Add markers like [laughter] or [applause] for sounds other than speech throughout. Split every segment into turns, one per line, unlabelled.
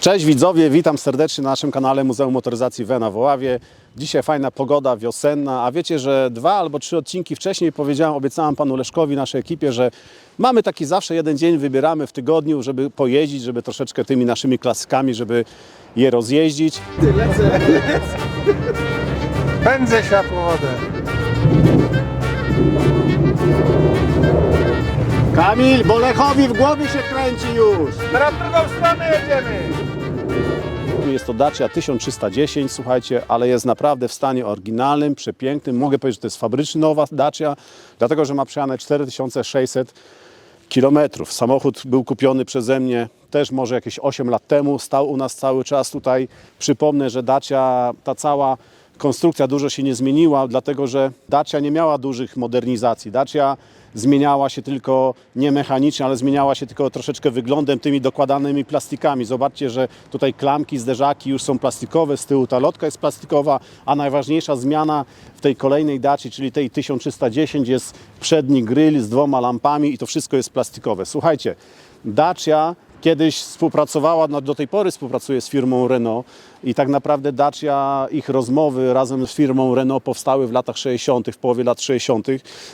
Cześć widzowie, witam serdecznie na naszym kanale Muzeum Motoryzacji Wena w Oławie. Dzisiaj fajna pogoda wiosenna, a wiecie, że dwa albo trzy odcinki wcześniej powiedziałem, obiecałem panu Leszkowi, naszej ekipie, że mamy taki zawsze jeden dzień, wybieramy w tygodniu, żeby pojeździć, żeby troszeczkę tymi naszymi klasykami, żeby je rozjeździć. [laughs]
Pędzę światłowodem.
Kamil, bo Lechowi w głowie się kręci już!
Teraz drugą stronę jedziemy.
Jest to Dacia 1310, słuchajcie, ale jest naprawdę w stanie oryginalnym, przepięknym. Mogę powiedzieć, że to jest fabryczna nowa Dacia, dlatego że ma przejane 4600 kilometrów. Samochód był kupiony przeze mnie też może jakieś 8 lat temu, stał u nas cały czas tutaj. Przypomnę, że Dacia, ta cała konstrukcja dużo się nie zmieniła, dlatego że Dacia nie miała dużych modernizacji. Dacia zmieniała się tylko nie mechanicznie, ale zmieniała się tylko troszeczkę wyglądem, tymi dokładanymi plastikami. Zobaczcie, że tutaj klamki, zderzaki już są plastikowe, z tyłu ta lotka jest plastikowa, a najważniejsza zmiana w tej kolejnej Daci, czyli tej 1310 jest przedni grill z dwoma lampami i to wszystko jest plastikowe. Słuchajcie, Dacia kiedyś współpracowała, no do tej pory współpracuje z firmą Renault i tak naprawdę Dacia, ich rozmowy razem z firmą Renault powstały w latach 60., w połowie lat 60.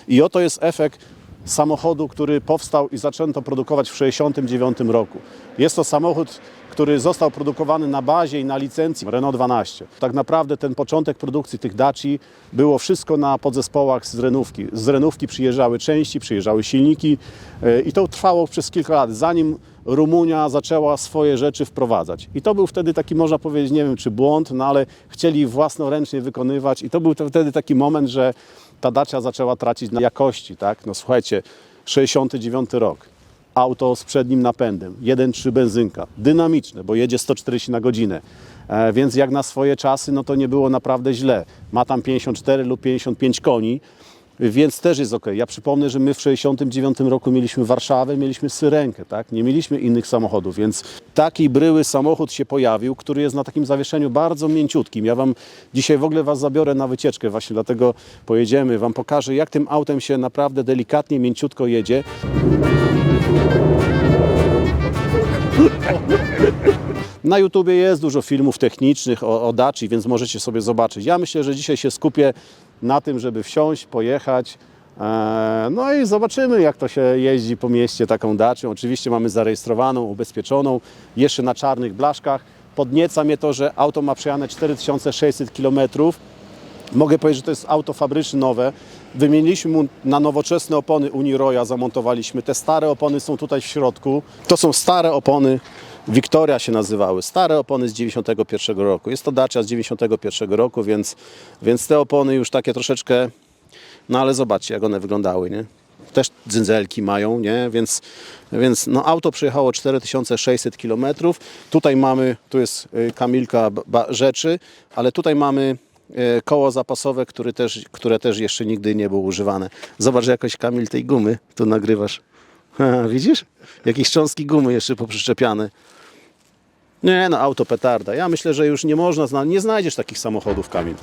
i oto jest efekt samochodu, który powstał i zaczęto produkować w 69 roku. Jest to samochód, który został produkowany na bazie i na licencji Renault 12. Tak naprawdę ten początek produkcji tych Daci było wszystko na podzespołach z Renówki. Z Renówki przyjeżdżały części, przyjeżdżały silniki e, i to trwało przez kilka lat, zanim Rumunia zaczęła swoje rzeczy wprowadzać. I to był wtedy taki, można powiedzieć, nie wiem czy błąd, no ale chcieli własnoręcznie wykonywać i to był wtedy taki moment, że ta Dacia zaczęła tracić na jakości, tak? No słuchajcie, 69 rok, auto z przednim napędem, 1.3 benzynka, dynamiczne, bo jedzie 140 na godzinę, e, więc jak na swoje czasy, no to nie było naprawdę źle. Ma tam 54 lub 55 koni, więc też jest ok. Ja przypomnę, że my w 69 roku mieliśmy Warszawę, mieliśmy Syrenkę, tak? Nie mieliśmy innych samochodów, więc taki bryły samochód się pojawił, który jest na takim zawieszeniu bardzo mięciutkim. Ja Wam dzisiaj w ogóle Was zabiorę na wycieczkę, właśnie dlatego pojedziemy. Wam pokażę, jak tym autem się naprawdę delikatnie, mięciutko jedzie. Na YouTubie jest dużo filmów technicznych o, o Daci, więc możecie sobie zobaczyć. Ja myślę, że dzisiaj się skupię na tym, żeby wsiąść, pojechać. e, No i zobaczymy, jak to się jeździ po mieście taką Dacią. Oczywiście mamy zarejestrowaną, ubezpieczoną, jeszcze na czarnych blaszkach. Podnieca mnie to, że auto ma przejane 4600 km. Mogę powiedzieć, że to jest auto fabryczne nowe. Wymieniliśmy mu na nowoczesne opony Uniroya, zamontowaliśmy. Te stare opony są tutaj w środku. To są stare opony, Victoria się nazywały. Stare opony z 91 roku. Jest to Dacia z 91 roku, więc, więc te opony już takie troszeczkę... No ale zobaczcie, jak one wyglądały, nie? Też dzynzelki mają, nie? Więc, więc no, auto przyjechało 4600 km. Tutaj mamy, tu jest y, Kamilka rzeczy, ale tutaj mamy e, koło zapasowe, które też, które też jeszcze nigdy nie było używane. Zobacz jakoś Kamil tej gumy tu nagrywasz. [laughs] Widzisz? Jakieś cząstki gumy jeszcze poprzyczepiane. Nie no, auto petarda. Ja myślę, że już nie można, zna- nie znajdziesz takich samochodów Kamil.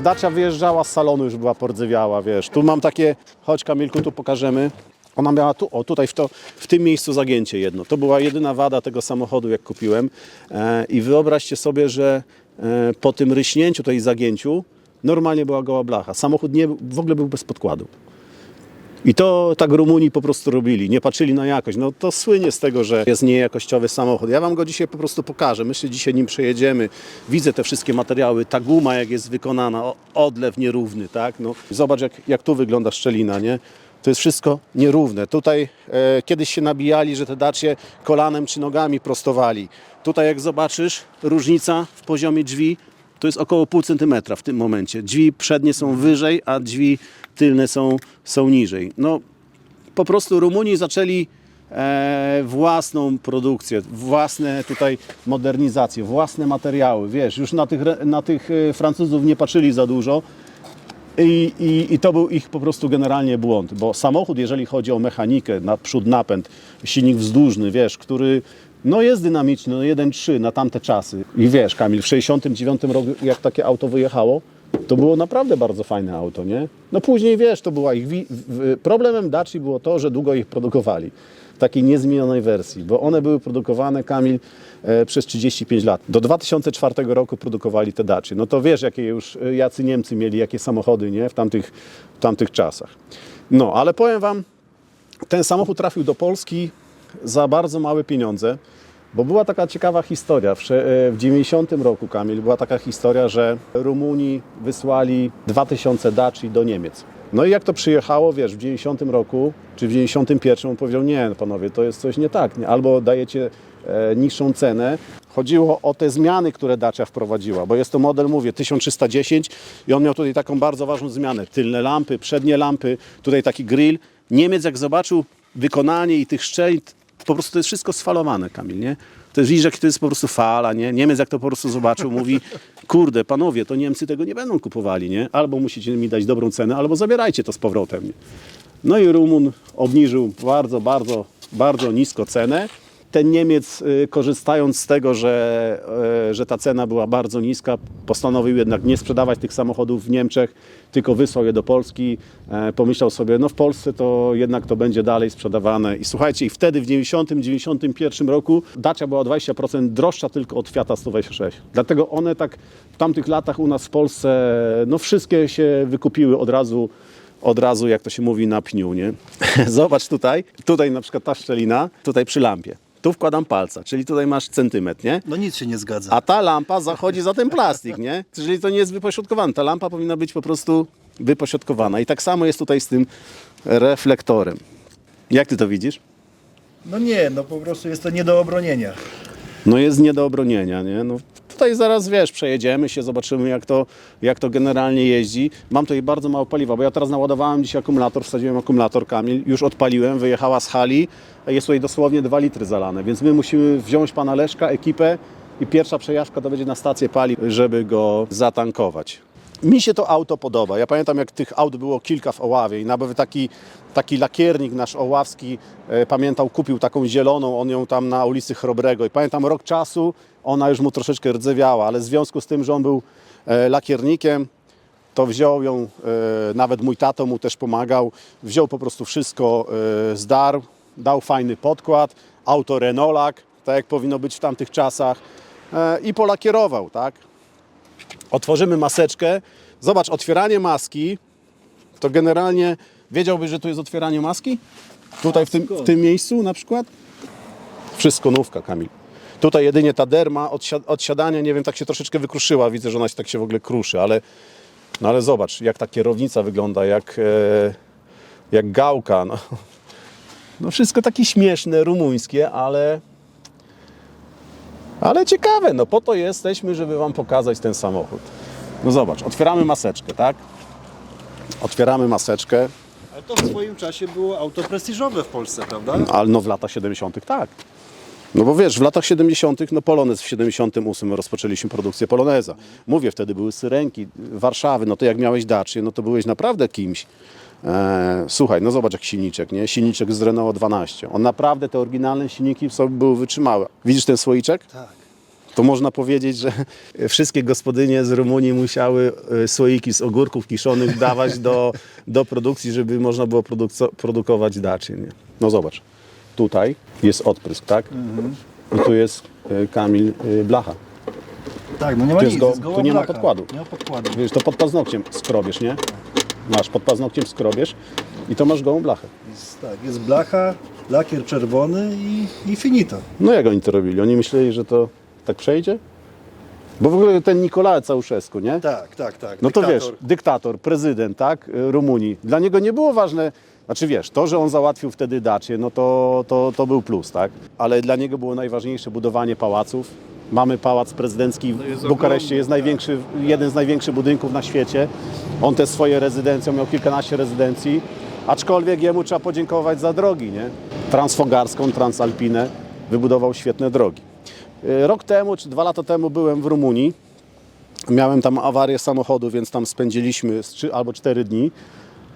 Dacia wyjeżdżała z salonu, już była pordzewiała, wiesz. Tu mam takie, chodź Kamilku, tu pokażemy. Ona miała tu, o tutaj w, to, w tym miejscu zagięcie jedno. To była jedyna wada tego samochodu, jak kupiłem. E, I wyobraźcie sobie, że e, po tym ryśnięciu, tej zagięciu, normalnie była goła blacha. Samochód nie, w ogóle był bez podkładu. I to tak Rumuni po prostu robili, nie patrzyli na jakość. No to słynie z tego, że jest niejakościowy samochód. Ja Wam go dzisiaj po prostu pokażę. Myślę, dzisiaj nim przejedziemy. Widzę te wszystkie materiały, ta guma jak jest wykonana, odlew nierówny, tak? No, zobacz jak, jak tu wygląda szczelina, nie? To jest wszystko nierówne. Tutaj e, kiedyś się nabijali, że te dacie kolanem czy nogami prostowali. Tutaj jak zobaczysz, różnica w poziomie drzwi to jest około pół centymetra w tym momencie. Drzwi przednie są wyżej, a drzwi tylne są, są niżej. No, po prostu Rumuni zaczęli e, własną produkcję, własne tutaj modernizacje, własne materiały. Wiesz, już na tych, na tych e, Francuzów nie patrzyli za dużo. I, i, I to był ich po prostu generalnie błąd, bo samochód, jeżeli chodzi o mechanikę, naprzód napęd, silnik wzdłużny, wiesz, który no jest dynamiczny, no 1.3 na tamte czasy. I wiesz, Kamil, w 69 roku jak takie auto wyjechało, To było naprawdę bardzo fajne auto, nie? No później wiesz, to była ich. Problemem Daci było to, że długo ich produkowali. W takiej niezmienionej wersji, bo one były produkowane, Kamil, e, przez 35 lat. Do 2004 roku produkowali te Daci. No to wiesz, jakie już e, jacy Niemcy mieli, jakie samochody, nie? W tamtych, w tamtych czasach. No, ale powiem Wam, ten samochód trafił do Polski za bardzo małe pieniądze, bo była taka ciekawa historia. W, sze- e, w 90 roku, Kamil, była taka historia, że Rumuni wysłali 2000 Daci do Niemiec. No i jak to przyjechało, wiesz, w 90 roku czy w 91 on powiedział, nie panowie, to jest coś nie tak, albo dajecie e, niższą cenę. Chodziło o te zmiany, które Dacia wprowadziła, bo jest to model, mówię, 1310 i on miał tutaj taką bardzo ważną zmianę. Tylne lampy, przednie lampy, tutaj taki grill. Niemiec jak zobaczył wykonanie i tych szczelin, po prostu to jest wszystko sfalowane, Kamil, nie? To jest, jak to jest po prostu fala, nie? Niemiec jak to po prostu zobaczył, mówi, kurde, panowie, to Niemcy tego nie będą kupowali, nie? Albo musicie mi dać dobrą cenę, albo zabierajcie to z powrotem, nie? No i Rumun obniżył bardzo, bardzo, bardzo nisko cenę. Ten Niemiec, y, korzystając z tego, że, y, że ta cena była bardzo niska, postanowił jednak nie sprzedawać tych samochodów w Niemczech, tylko wysłał je do Polski. E, Pomyślał sobie, no w Polsce to jednak to będzie dalej sprzedawane. I słuchajcie, i wtedy w 90-91 roku Dacia była o 20% droższa tylko od Fiata 126. Dlatego one tak w tamtych latach u nas w Polsce, no wszystkie się wykupiły od razu od razu, jak to się mówi, na pniu, nie? [laughs] Zobacz tutaj, tutaj na przykład ta szczelina, tutaj przy lampie. Tu wkładam palca, czyli tutaj masz centymetr, nie?
No nic się nie zgadza.
A ta lampa zachodzi za ten plastik, nie? Czyli to nie jest wypośrodkowane. Ta lampa powinna być po prostu wypośrodkowana. I tak samo jest tutaj z tym reflektorem. Jak ty to widzisz?
No nie, no po prostu jest to nie do obronienia.
No jest nie do obronienia, nie? No, tutaj zaraz, wiesz, przejedziemy się, zobaczymy jak to, jak to generalnie jeździ. Mam tutaj bardzo mało paliwa, bo ja teraz naładowałem dzisiaj akumulator, wsadziłem akumulator Kamil, już odpaliłem, wyjechała z hali, jest tutaj dosłownie 2 litry zalane, więc my musimy wziąć pana Leszka, ekipę i pierwsza przejażdżka to będzie na stację paliw, żeby go zatankować. Mi się to auto podoba. Ja pamiętam, jak tych aut było kilka w Oławie i nawet taki, taki lakiernik nasz oławski, e, pamiętał, kupił taką zieloną, on ją tam na ulicy Chrobrego i pamiętam rok czasu, ona już mu troszeczkę rdzewiała, ale w związku z tym, że on był e, lakiernikiem, to wziął ją, e, nawet mój tato mu też pomagał, wziął po prostu wszystko, e, zdarł, dał fajny podkład, auto Renaultak, tak jak powinno być w tamtych czasach e, i polakierował, tak? Otworzymy maseczkę. Zobacz, otwieranie maski, to generalnie wiedziałbyś, że tu jest otwieranie maski? Tutaj w tym, w tym miejscu na przykład? Wszystko nówka, Kamil. Tutaj jedynie ta derma od, si- od siadania, nie wiem, tak się troszeczkę wykruszyła. Widzę, że ona się tak się w ogóle kruszy, ale, no ale zobacz, jak ta kierownica wygląda, jak, e, jak gałka. No. no wszystko takie śmieszne, rumuńskie, ale, ale ciekawe, no po to jesteśmy, żeby Wam pokazać ten samochód. No zobacz, otwieramy maseczkę, tak? Otwieramy maseczkę,
Ale to w swoim czasie było auto prestiżowe w Polsce, prawda?
ale no w latach 70. tak. No bo wiesz, w latach 70. no Polonez w 78 rozpoczęliśmy produkcję Poloneza. Mówię, wtedy były syrenki, Warszawy, no to jak miałeś Dacię, no to byłeś naprawdę kimś. E, słuchaj, no zobacz jak silniczek, nie? Silniczek z Renault 12. On naprawdę, te oryginalne silniki sobie były wytrzymałe. Widzisz ten słoiczek?
Tak.
to można powiedzieć, że [laughs] wszystkie gospodynie z Rumunii musiały e, słoiki z ogórków kiszonych dawać do, [laughs] do produkcji, żeby można było produkco- produkować dacie. Nie? No zobacz, tutaj jest odprysk, tak? I tu jest e, Kamil e, blacha.
Tak, no nie ma
Tu
nic,
go- tu nie ma podkładu.
Nie ma podkładu.
Wiesz, to pod paznokciem skrobiesz, nie? Masz, pod paznokciem skrobiesz i to masz gołą blachę.
Jest, tak, jest blacha, lakier czerwony i, i finito.
No jak oni to robili? Oni myśleli, że to tak przejdzie? Bo w ogóle ten Nicolae Ceausescu, nie?
Tak, tak, tak.
No to
Dyktator.
wiesz, dyktator, prezydent, tak, y, Rumunii. Dla niego nie było ważne, znaczy wiesz, to, że on załatwił wtedy Dacię, no to, to, to był plus, tak? Ale dla niego było najważniejsze budowanie pałaców. Mamy pałac prezydencki w Bukareszcie, jest największy, jeden z największych budynków na świecie. On te swoje rezydencje, miał kilkanaście rezydencji, aczkolwiek jemu trzeba podziękować za drogi, nie? Transfogarską, Transalpinę, wybudował świetne drogi. Y, Rok temu, czy dwa lata temu byłem w Rumunii. Miałem tam awarię samochodu, więc tam spędziliśmy z trzy albo cztery dni.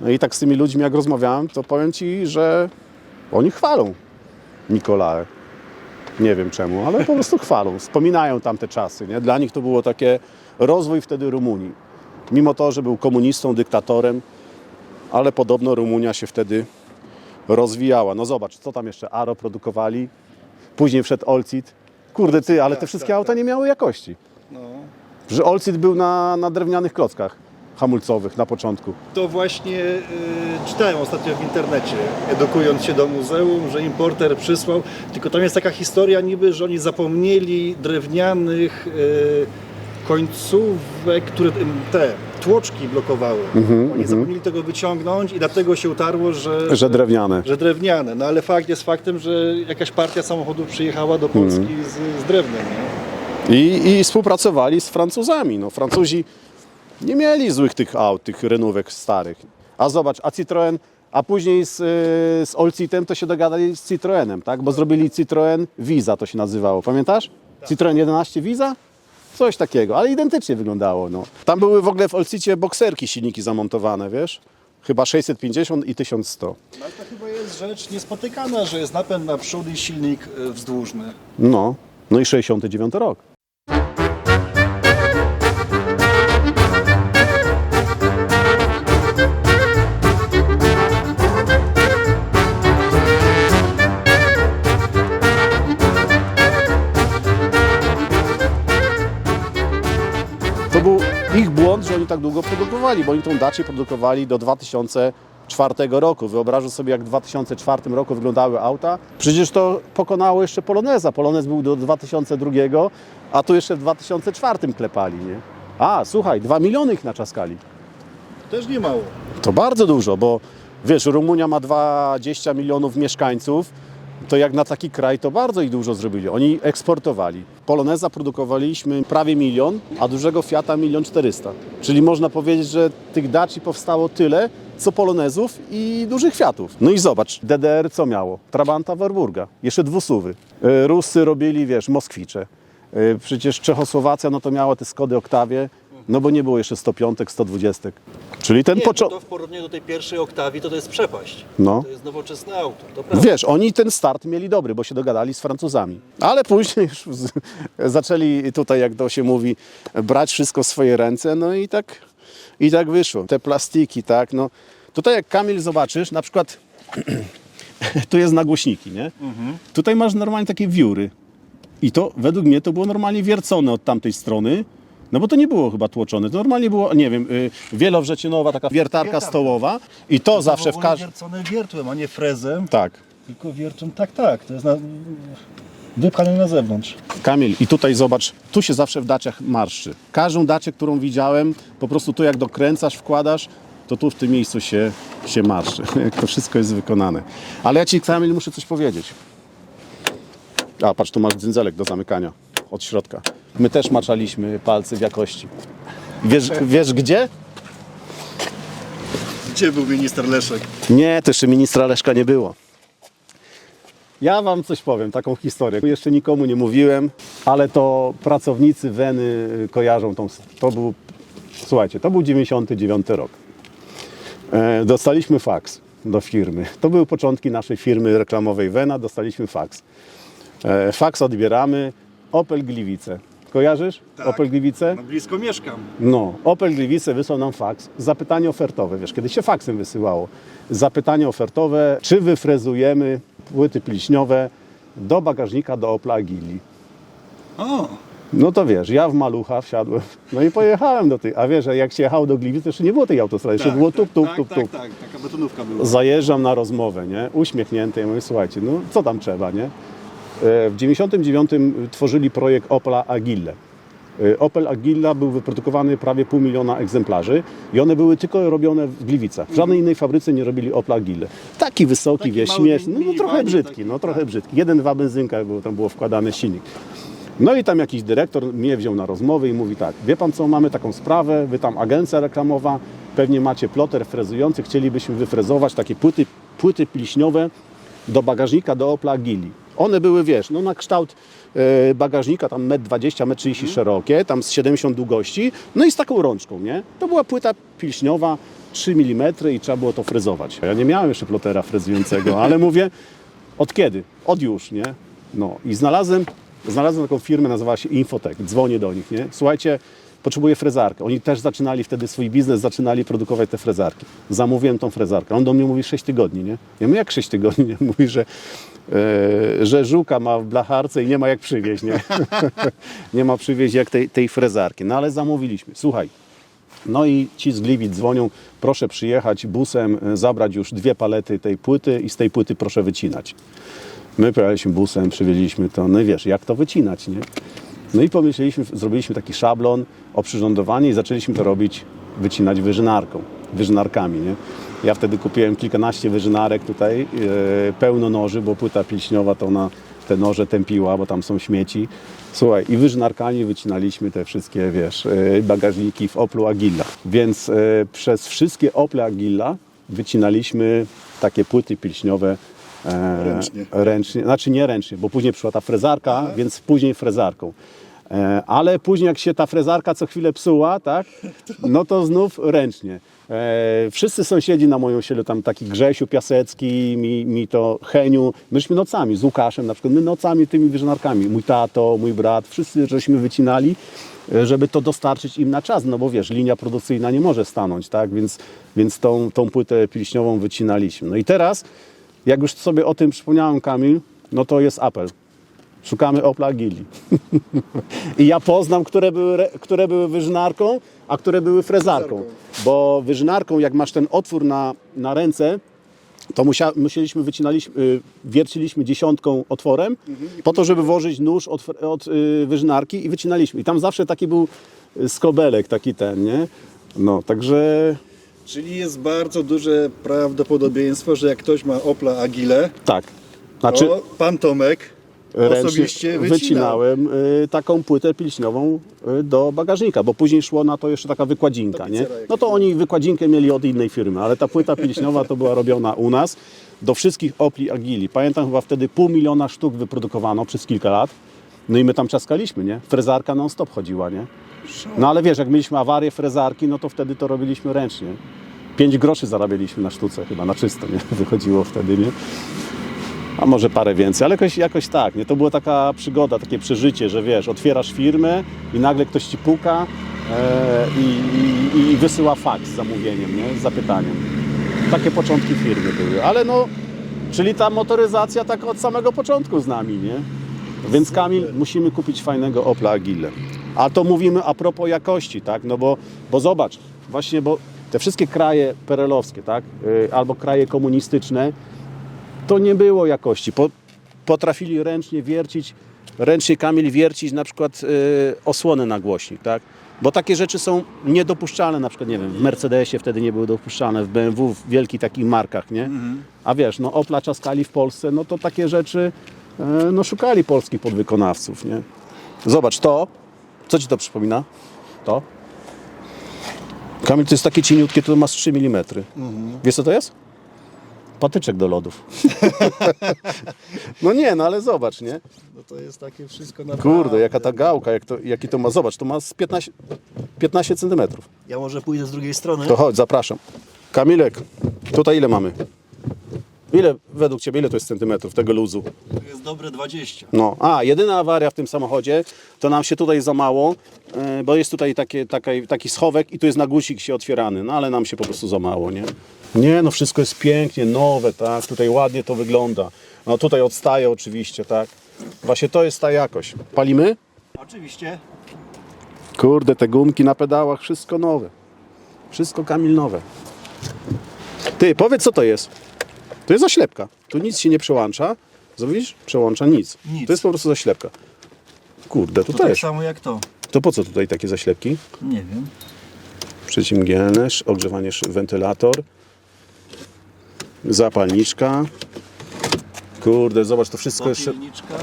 No i tak z tymi ludźmi, jak rozmawiałem, to powiem Ci, że oni chwalą Nikolae. Nie wiem czemu, ale po prostu chwalą. Wspominają tamte czasy. Nie? Dla nich to było takie rozwój wtedy Rumunii. Mimo to, że był komunistą, dyktatorem, ale podobno Rumunia się wtedy rozwijała. No zobacz, co tam jeszcze Aro produkowali, później wszedł Olcit. Kurde ty, ale te wszystkie auta nie miały jakości.
No.
Że Olcit był na, na drewnianych klockach hamulcowych na początku.
To właśnie y, czytałem ostatnio w internecie, edukując się do muzeum, że importer przysłał, tylko tam jest taka historia niby, że oni zapomnieli drewnianych y, końcówek, które y, te tłoczki blokowały. oni zapomnieli tego wyciągnąć i dlatego się utarło, że,
Że drewniane.
że drewniane. No ale fakt jest faktem, że jakaś partia samochodów przyjechała do Polski z, z drewnem. Nie?
I, I współpracowali z Francuzami. No, Francuzi nie mieli złych tych aut, tych renówek starych. A zobacz, a Citroën, a później z, y, z Olcitem to się dogadali z Citroenem, tak? Bo zrobili Citroën Visa, to się nazywało. Pamiętasz? Citroën 11 Visa? Coś takiego, ale identycznie wyglądało. No. Tam były w ogóle w Olcicie bokserki silniki zamontowane, wiesz? Chyba 650 i 1100.
No ale to chyba jest rzecz niespotykana, że jest napęd na przód i silnik y, wzdłużny.
No, no i 69 rok. Produkowali, bo oni tą dacie produkowali do 2004 roku. Wyobrażę sobie, jak w 2004 roku wyglądały auta. Przecież to pokonało jeszcze Poloneza. Polonez był do 2002, a tu jeszcze w 2004 klepali, nie? A, słuchaj, 2 miliony ich naczaskali.
Też nie mało.
To bardzo dużo, bo wiesz, Rumunia ma 20 milionów mieszkańców, to jak na taki kraj to bardzo ich dużo zrobili. Oni eksportowali. Poloneza produkowaliśmy prawie milion, a dużego Fiata milion 400. Czyli można powiedzieć, że tych daci powstało tyle, co Polonezów i dużych Fiatów. No i zobacz, DDR co miało? Trabanta Warburga, jeszcze dwusuwy. E, Rusy robili, wiesz, Moskwicze. E, Przecież Czechosłowacja no to miała te Skody Oktawie, no bo nie było jeszcze 105, 120. Czyli ten
Nie,
początek...
to w porównaniu do tej pierwszej oktawi to to jest przepaść.
No.
To jest nowoczesne auto. To prawda.
Wiesz, oni ten start mieli dobry, bo się dogadali z Francuzami. Ale później już z, zaczęli tutaj, jak to się mówi, brać wszystko w swoje ręce, no i tak, i tak wyszło. Te plastiki, tak, no. Tutaj jak Kamil zobaczysz, na przykład [clears throat] tu jest nagłośniki, nie? Tutaj masz normalnie takie wióry. I to według mnie to było normalnie wiercone od tamtej strony. No bo to nie było chyba tłoczone. To normalnie było, nie wiem, y, wielowrzecinowa taka wiertarka
Wiertarka.
stołowa i to zawsze w
ogóle
każdym...
wiercone wiertłem, a nie frezem,
Tak.
tylko wiertłem tak, tak. To jest na... wypchane na zewnątrz.
Kamil, i tutaj zobacz, tu się zawsze w daciach marszczy. Każdą dacię, którą widziałem, po prostu tu jak dokręcasz, wkładasz, to tu w tym miejscu się, się marszczy. [laughs] Jak to wszystko jest wykonane. Ale ja Ci, Kamil, muszę coś powiedzieć. A, patrz, tu masz dzynzelek do zamykania od środka. My też maczaliśmy palce w jakości. Wiesz, wiesz gdzie?
Gdzie był minister Leszek?
Nie, to jeszcze ministra Leszka nie było. Ja wam coś powiem, taką historię. Jeszcze nikomu nie mówiłem, ale to pracownicy Weny kojarzą tą... To był, słuchajcie, to był 99 rok. E, dostaliśmy faks do firmy. To były początki naszej firmy reklamowej Wena, dostaliśmy faks. E, faks odbieramy, Opel Gliwice. Kojarzysz Opel Gliwice?
No, blisko mieszkam.
No, Opel Gliwice wysłał nam faks, zapytanie ofertowe, wiesz, kiedyś się faksem wysyłało. Zapytanie ofertowe, czy wyfrezujemy płyty pliśniowe do bagażnika do Opla Agili.
O,
No to wiesz, ja w malucha wsiadłem, no i pojechałem do tej, a wiesz, jak się jechało do Gliwic, to jeszcze nie było tej autostrady, jeszcze było tup, tup,
tak,
tup,
tak,
tup.
tak, taka betonówka była.
Zajeżdżam na rozmowę, nie? Uśmiechnięty, ja mówię, słuchajcie, no co tam trzeba, nie? E, W 99 tworzyli projekt Opla Agile. E, Opel Agila był wyprodukowany prawie pół miliona egzemplarzy i one były tylko robione w Gliwicach. W żadnej innej fabryce nie robili Opla Agile. Taki wysoki,
Taki mały
śmieszny, no, no trochę brzydki, no trochę brzydki. Jeden, dwa benzynka, bo tam było wkładany silnik. No i tam jakiś dyrektor mnie wziął na rozmowę i mówi tak, wie pan co, mamy taką sprawę, wy tam agencja reklamowa, pewnie macie ploter frezujący, chcielibyśmy wyfrezować takie płyty, płyty pliśniowe do bagażnika do Opla Gili. One były, wiesz, no na kształt e, bagażnika, tam 1,20 m, 1,30 m szerokie, tam z 70 długości, no i z taką rączką, nie? To była płyta pilśniowa, 3 mm i trzeba było to frezować. Ja nie miałem jeszcze plotera frezującego, [laughs] ale mówię, od kiedy? Od już, nie? No i znalazłem, znalazłem taką firmę, nazywała się Infotech. Dzwonię do nich, nie? Słuchajcie, potrzebuję frezarkę. Oni też zaczynali wtedy swój biznes, zaczynali produkować te frezarki. Zamówiłem tą frezarkę. On do mnie mówi 6 tygodni, nie? Ja mówię, jak 6 tygodni? [laughs] Mówi, że, że żółka ma w blacharce i nie ma jak przywieźć, nie? [laughs] nie ma przywieźć jak tej, tej frezarki. No ale zamówiliśmy. Słuchaj, no i ci z Gliwic dzwonią, proszę przyjechać busem, e, zabrać już dwie palety tej płyty i z tej płyty proszę wycinać. My pojechaliśmy busem, przywieźliśmy to, no i wiesz, jak to wycinać, nie? No i pomyśleliśmy, zrobiliśmy taki szablon, oprzyrządowanie i zaczęliśmy to robić, wycinać wyżynarką, wyżynarkami, nie? Ja wtedy kupiłem kilkanaście wyżynarek tutaj, e, pełno noży, bo płyta pilśniowa to na te noże tępiła, bo tam są śmieci. Słuchaj, i wyżynarkami wycinaliśmy te wszystkie, wiesz, e, bagażniki w Oplu Agilla. Więc e, przez wszystkie Ople Agilla wycinaliśmy takie płyty pilśniowe
Ręcznie.
ręcznie. Znaczy nie ręcznie, bo później przyszła ta frezarka, więc później frezarką. Ale później jak się ta frezarka co chwilę psuła, tak, [laughs] no to znów ręcznie. E, wszyscy sąsiedzi na moją siedlu, tam taki Grzesiu Piasecki, mi, mi to Heniu, myśmy nocami z Łukaszem na przykład, my nocami tymi wyżynarkami, mój tato, mój brat, wszyscy żeśmy wycinali, e, żeby to dostarczyć im na czas, no bo wiesz, linia produkcyjna nie może stanąć, tak, więc, więc tą, tą płytę pilśniową wycinaliśmy. No i teraz, jak już sobie o tym przypomniałem Kamil, no to jest apel. Szukamy Opla Gili. [laughs] I ja poznam, które były, re- które były wyżynarką, a które były frezarką. Bo wyżynarką, jak masz ten otwór na, na ręce, to musia, musieliśmy, wycinaliśmy, y, wierciliśmy dziesiątką otworem, po to, żeby włożyć nóż od, od y, wyżynarki i wycinaliśmy. I tam zawsze taki był y, skobelek, taki ten, nie? No, także
Czyli jest bardzo duże prawdopodobieństwo, że jak ktoś ma Opla Agile,
tak. Znaczy,
to pan Tomek osobiście wycinał.
wycinałem y, taką płytę pilśniową y, do bagażnika, bo później szło na to jeszcze taka wykładzinka, nie?
Tapicera
No to oni wykładzinkę mieli od innej firmy, ale ta płyta pilśniowa to była robiona u nas do wszystkich Opli Agili. Pamiętam chyba wtedy pół miliona sztuk wyprodukowano przez kilka lat. No i my tam czaskaliśmy, nie? Frezarka non stop chodziła, nie? No ale wiesz, jak mieliśmy awarię frezarki, no to wtedy to robiliśmy ręcznie. 5 groszy zarabialiśmy na sztuce chyba, na czysto, nie? [laughs] Wychodziło wtedy, nie? A może parę więcej, ale jakoś, jakoś tak, nie? To była taka przygoda, takie przeżycie, że wiesz, otwierasz firmę i nagle ktoś ci puka e, i, i, i wysyła faks z zamówieniem, nie? Z zapytaniem. Takie początki firmy były, ale no, czyli ta motoryzacja tak od samego początku z nami, nie? Więc Kamil, musimy kupić fajnego Opla Agile. A to mówimy a propos jakości, tak? No bo, bo zobacz, właśnie, bo te wszystkie kraje perelowskie, tak? Y, Albo kraje komunistyczne, to nie było jakości. Po, potrafili ręcznie wiercić, ręcznie Kamil wiercić na przykład y, osłony na głośnik, tak? Bo takie rzeczy są niedopuszczalne, na przykład, nie wiem, w Mercedesie wtedy nie były dopuszczalne, w BMW, w wielkich takich markach, nie? A wiesz, no Opla czaskali w Polsce, no to takie rzeczy, y, no szukali polskich podwykonawców, nie? Zobacz, to, co Ci to przypomina? To? Kamil, to jest takie cieniutkie, to ma z 3 mm. Wiesz co to jest? Patyczek do lodów. [laughs] no nie, no ale zobacz, nie?
No to jest takie wszystko na
Kurde, jaka ta gałka, jak to, jaki to ma. Zobacz, to ma z 15, 15 centymetrów.
Ja może pójdę z drugiej strony.
To chodź, zapraszam. Kamilek, tutaj ile mamy? Ile według Ciebie, ile to jest centymetrów tego luzu?
To jest dobre 20.
No, a jedyna awaria w tym samochodzie, to nam się tutaj za mało, e, bo jest tutaj takie, taki, taki schowek i tu jest na guzik się otwierany, no ale nam się po prostu za mało, nie? Nie, no wszystko jest pięknie, nowe, tak, tutaj ładnie to wygląda. No tutaj odstaje oczywiście, tak. Właśnie to jest ta jakość. Palimy?
Oczywiście.
Kurde, te gumki na pedałach, wszystko nowe. Wszystko Kamil nowe. Ty, powiedz co to jest? To jest zaślepka. Tu nic się nie przełącza. Zobaczysz? Przełącza nic.
Nic.
To jest po prostu zaślepka. Kurde, to
To tak
też.
samo jak to.
To po co tutaj takie zaślepki?
Nie wiem.
Przeciwmgielne, ogrzewanie, wentylator, zapalniczka. Kurde, zobacz, to wszystko.
Popielniczka.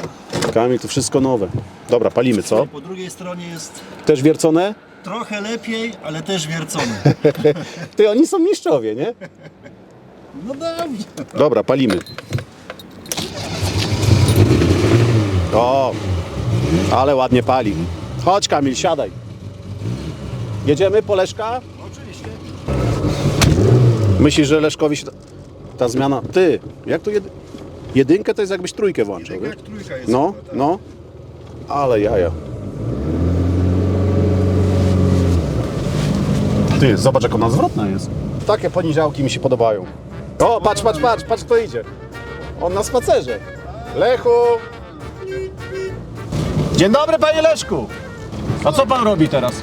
Kamil, to wszystko nowe. Dobra, palimy, co?
Po drugiej stronie jest
Też wiercone?
trochę lepiej, ale też wiercone. [laughs]
Ty, oni są mistrzowie, nie?
No dobrze.
Dobra, palimy. O, ale ładnie pali. Chodź Kamil, siadaj. Jedziemy po Leszka?
Oczywiście.
Myślisz, że Leszkowi się ta, ta zmiana... Ty, jak tu jedy... jedynkę to jest jakbyś trójkę włączył, wiesz?
Jak trójka jest.
No,
tak.
no. Ale jaja. Ty, zobacz jak ona zwrotna jest. Takie poniedziałki mi się podobają. O, patrz, patrz, patrz, patrz kto idzie. On na spacerze. Lechu! Dzień dobry panie Leszku! A co pan robi teraz?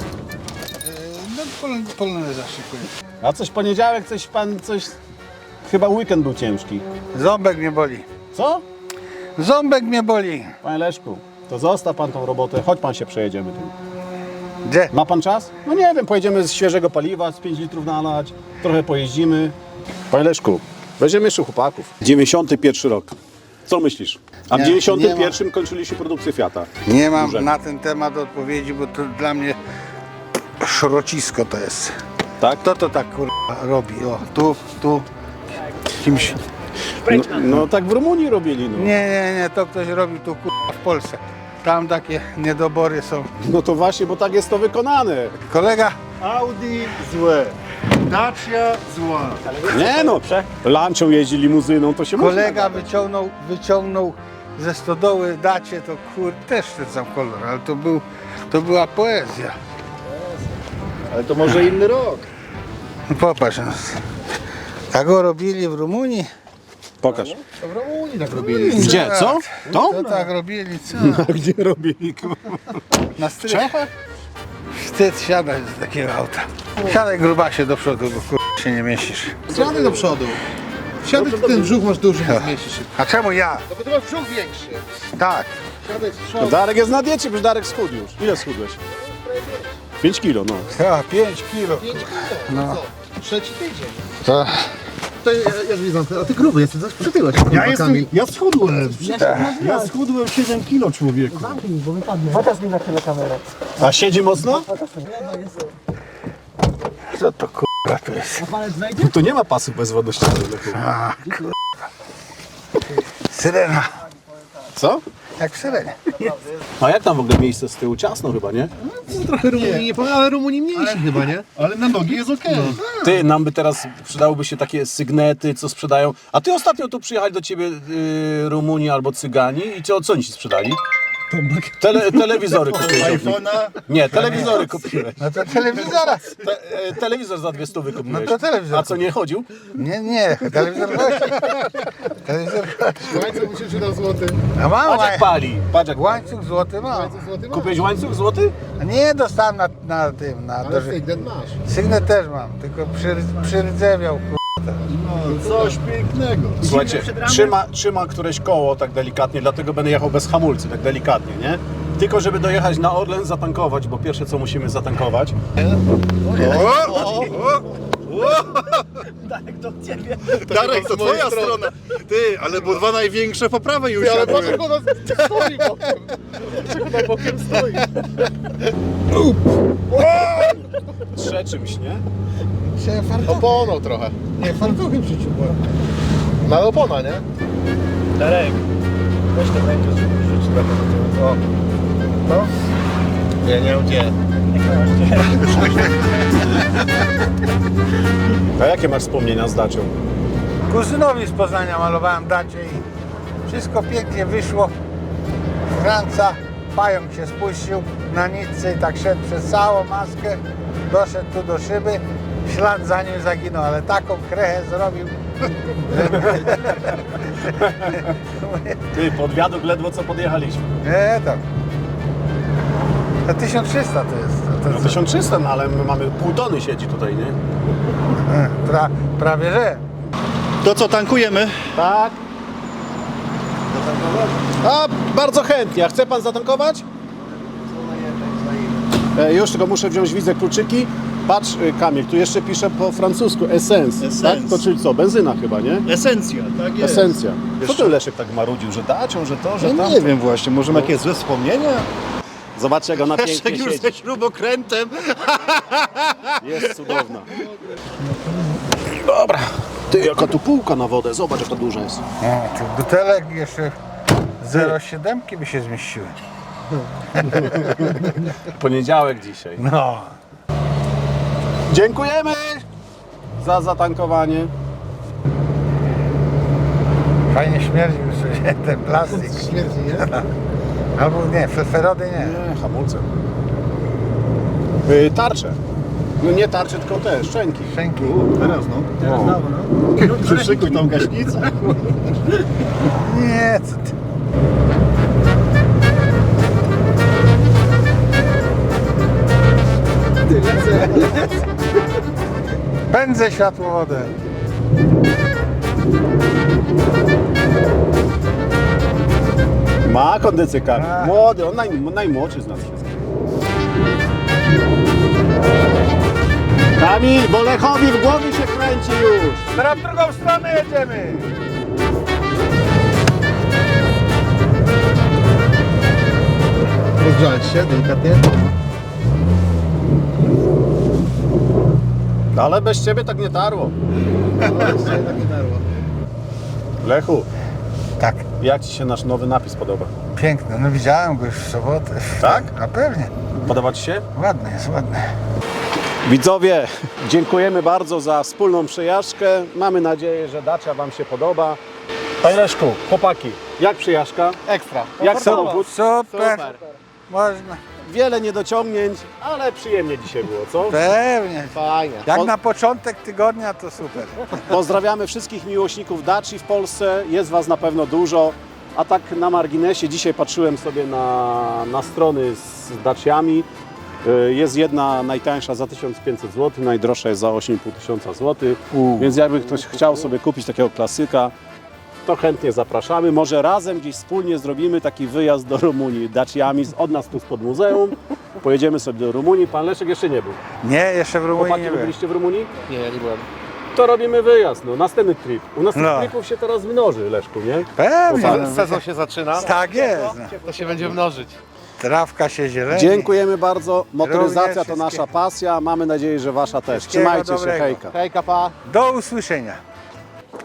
No pol, poloneza szykuję.
A coś poniedziałek, coś pan, coś... Chyba weekend był ciężki.
Ząbek mnie boli.
Co?
Ząbek mnie boli.
Panie Leszku, to zostaw pan tą robotę, chodź pan się przejedziemy tym.
Gdzie?
Ma pan czas? No nie wiem, pojedziemy z świeżego paliwa, z 5 litrów nalać, trochę pojeździmy. Panie Leszku, weźmiemy jeszcze chłopaków. 91 rok. Co myślisz? A w
Nie,
91 kończyliśmy produkcję Fiata.
Nie mam
Dużego.
na ten temat odpowiedzi, bo to dla mnie szrocisko to jest.
Tak?
Kto to tak kurwa robi? O, tu, tu. Kimś.
No, no tak w Rumunii robili, no.
Nie, nie, nie, to ktoś robi tu kurwa w Polsce. Tam takie niedobory są.
No to właśnie, bo tak jest to wykonane.
Kolega,
Audi złe, Dacia zła.
Nie no, lancią jeździ limuzyną, to się
kolega
można
wyciągnął, wyciągnął ze stodoły dacie, to kur... też ten sam kolor, ale to, był, to była poezja.
Ale to może inny rok.
Popatrz, no. tak go robili w Rumunii.
Pokaż.
To w Rumunii tak robili.
Gdzie, co? To?
To tak robili, co? [laughs]
Gdzie robili?
Na strych. Wstyd siadać z takiego auta. Siadaj grubasie do przodu, bo kur... się nie mieścisz.
Siadaj do przodu. Siadaj, ty ten brzuch masz duży, nie zmieścisz się.
A czemu ja?
No bo ty masz brzuch większy.
Tak.
Siadaj z
No
przodu.
Darek jest na diecie, przecież Darek schudł już. Ile schudłeś? 5 kilo, no.
Ja, 5 kilo.
5 kilo. No. Trzeci tydzień.
To...
To ja, ja widzę, a ty gruby jesteś, coś przytyłeś.
Ja jestem, ja schudłem. Ja schudłem 7 kilo człowieku.
A siedzi mocno?
Co to kurwa to jest?
Tu nie ma pasu bezwodnościowego.
Syrena.
Co?
Jak w syrenie.
A jak tam w ogóle miejsce z tyłu? Ciasno chyba, nie?
Trochę Rumunii nie powiem, ale Rumunii mniejsi chyba, nie?
Ale na nogi jest okej.
Ty, nam by teraz przydałyby się takie sygnety, co sprzedają. A ty ostatnio tu przyjechali do ciebie y, Rumuni albo Cygani i co, co oni ci sprzedali? Tele, telewizory kupiłeś.
iPhone'a.
Nie, telewizory kupiłeś.
No to telewizora.
Te, e, telewizor za dwie stówy kupiłeś.
No to telewizor
A co, nie chodził?
Nie, nie, telewizor [laughs] chodzi. Telewizor.
Łańcuch mi się przydał złoty.
A mam
Patrz jak pali. Patrz jak
łańcuch złoty mam.
Łańcuch złoty masz.
Kupiłeś łańcuch złoty?
Nie dostałem na, na tym, na
Ale
doży...
sygnet masz.
Sygnet też mam, tylko przy, przyrydzewiał.
Coś pięknego.
Słuchajcie, trzyma, trzyma któreś koło tak delikatnie, dlatego będę jechał bez hamulcy, tak delikatnie, nie? Tylko żeby dojechać na Orlen, zatankować, bo pierwsze co musimy zatankować.
Darek, to twoja strona. Ty, ale bo dwa największe po prawej
Ty, ale dlaczego ona stoi bokiem? Dlaczego ona bokiem stoi?
Trze czymś, nie?
Się
Oponą trochę.
nie, fartuchy przyciągłem.
Na opona, nie?
Darek, weź to rękę, rzuć trochę do tyłu. O. No.
Nie, nie, gdzie?
A jakie masz wspomnienia z dacią?
Kuzynowi z Poznania malowałem dacie i wszystko pięknie wyszło. Franca, pająk się spuścił na nitce i tak szedł przez całą maskę, doszedł tu do szyby, ślad za nim zaginął, ale taką krechę zrobił. [laughs]
Ty, pod wiaduk ledwo co podjechaliśmy.
Nie, tam. To 1300 to jest. To,
No 1300, no ale my mamy pół tony siedzi tutaj, nie?
pra, prawie że.
To co, tankujemy?
Tak. A, bardzo chętnie. A chce pan zatankować? E, już, tylko muszę wziąć, widzę kluczyki. Patrz, e, Kamil, tu jeszcze pisze po francusku Essence.
Essence.
Tak? To czyli co? Benzyna chyba, nie?
Esencja, tak jest.
Esencja. Co
Jeszcze-
ty Leszek tak marudził, że dacią, że to, że
Ja
tam?
nie wiem właśnie, może ma jakieś złe wspomnienia?
Zobaczcie, jak ona pięknie
Leszek już
siedzi.
ze śrubokrętem.
Jest cudowna. Dobra. Ty, jaka tu półka na wodę. Zobacz, jaka duża jest.
No, tu butelek jeszcze 0,7 by się zmieściły. [laughs]
Poniedziałek dzisiaj.
No.
Dziękujemy za zatankowanie.
Fajnie śmierdzi już [laughs] ten plastik. [laughs]
Śmierdzi, nie?
Albo nie, feferody nie.
Nie, hamulce. Y, tarcze. No nie tarczy, tylko te, szczęki.
Szczęki.
Teraz no.
Teraz
no. Przyszykuj tą gaśnicę.
Nie, co ty. [laughs] Pędzę światłowodę.
Ma kondycję Kamil.
A.
Młody, on naj, najmłodszy z nas wszystkich. Kamil, bo Lechowi w głowie się kręci już.
Teraz w drugą stronę jedziemy.
Rozgrzałeś się delikatnie.
Ale bez ciebie tak nie tarło.
Jeszcze tak nie darło.
Lechu,
Tak,
jak ci się nasz nowy napis podoba?
piękne. No widziałem go już w sobotę.
Tak?
A pewnie.
Podoba ci się?
Ładny jest, ładny.
Widzowie, dziękujemy bardzo za wspólną przejażdżkę. Mamy nadzieję, że Dacia Wam się podoba. Panie Leszku, chłopaki, jak przejażdżka?
Ekstra.
Jak samochód?
Super. Można.
Wiele niedociągnięć, ale przyjemnie dzisiaj było, co?
Pewnie.
Fajnie.
Jak
Po-
na początek tygodnia to super.
Pozdrawiamy wszystkich miłośników Daci w Polsce. Jest Was na pewno dużo. A tak na marginesie, dzisiaj patrzyłem sobie na, na strony z Daciami. Y, Jest jedna najtańsza za 1500 zł, najdroższa jest za 8,5 tysiąca zł. Więc jakby ktoś chciał sobie kupić takiego klasyka, to chętnie zapraszamy. Może razem gdzieś wspólnie zrobimy taki wyjazd do Rumunii Daciami, z- od nas tu spod muzeum. Pojedziemy sobie do Rumunii. Pan Leszek jeszcze nie był.
Nie, jeszcze w Rumunii
Chłopaki,
nie
wy
byłem.
byliście w Rumunii?
Nie, ja nie byłem.
To robimy wyjazd, no. Następny trip. U nas tych
No.
tripów się teraz mnoży, Leszku, nie?
Pewnie. No.
Sezon się zaczyna.
Tak jest. No.
To się będzie mnożyć.
Trawka się zieleni.
Dziękujemy bardzo. Motoryzacja to nasza pasja. Mamy nadzieję, że wasza też.
Wszystkiego
Trzymajcie się,
dobrego.
hejka.
Hej, kapa.
Do usłyszenia.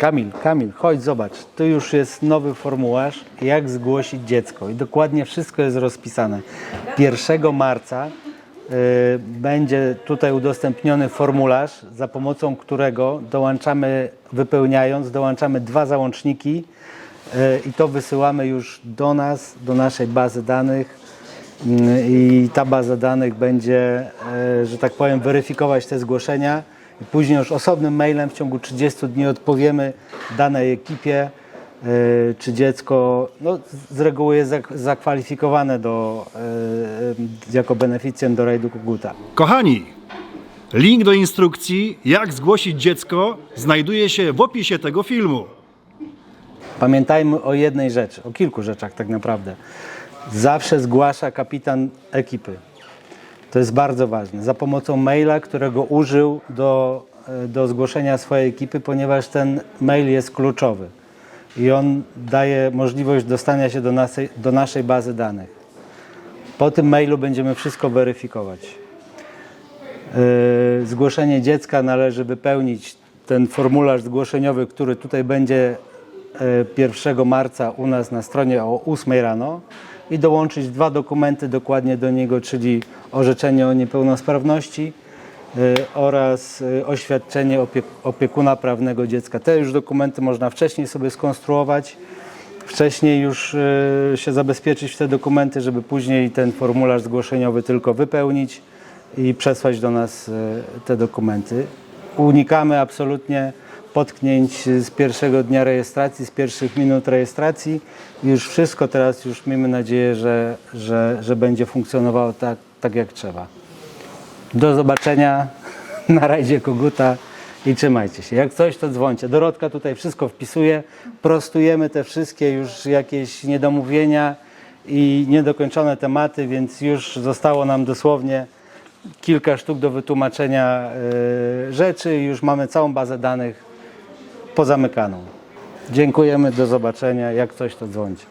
Kamil, Kamil, chodź zobacz, tu już jest nowy formularz, jak zgłosić dziecko. I dokładnie wszystko jest rozpisane. 1 marca y, będzie tutaj udostępniony formularz, za pomocą którego dołączamy, wypełniając, dołączamy dwa załączniki y, i to wysyłamy już do nas, do naszej bazy danych. Y, i ta baza danych będzie, y, że tak powiem, weryfikować te zgłoszenia i później już osobnym mailem w ciągu 30 dni odpowiemy danej ekipie, y, czy dziecko no, z reguły jest zak- zakwalifikowane do, y, jako beneficjent do rajdu Kuguta.
Kochani, link do instrukcji, jak zgłosić dziecko, znajduje się w opisie tego filmu.
Pamiętajmy o jednej rzeczy, o kilku rzeczach tak naprawdę. Zawsze zgłasza kapitan ekipy. To jest bardzo ważne. Za pomocą maila, którego użył do, e, do zgłoszenia swojej ekipy, ponieważ ten mail jest kluczowy i on daje możliwość dostania się do naszej, do naszej bazy danych. Po tym mailu będziemy wszystko weryfikować. Yy, Zgłoszenie dziecka należy wypełnić ten formularz zgłoszeniowy, który tutaj będzie yy, 1 marca u nas na stronie o 8 rano i dołączyć dwa dokumenty dokładnie do niego, czyli orzeczenie o niepełnosprawności yy, oraz yy, oświadczenie opie- opiekuna prawnego dziecka. Te już dokumenty można wcześniej sobie skonstruować wcześniej już y, się zabezpieczyć w te dokumenty, żeby później ten formularz zgłoszeniowy tylko wypełnić i przesłać do nas y, te dokumenty. Unikamy absolutnie potknięć z pierwszego dnia rejestracji, z pierwszych minut rejestracji. Już wszystko teraz już miejmy nadzieję, że, że, że będzie funkcjonowało tak, tak jak trzeba. Do zobaczenia [laughs] na rajdzie Koguta i trzymajcie się. Jak coś, to dzwońcie. Dorotka tutaj wszystko wpisuje. Prostujemy te wszystkie już jakieś niedomówienia i niedokończone tematy, więc już zostało nam dosłownie kilka sztuk do wytłumaczenia y, rzeczy już mamy całą bazę danych pozamykaną. Dziękujemy, do zobaczenia. Jak coś, to dzwońcie.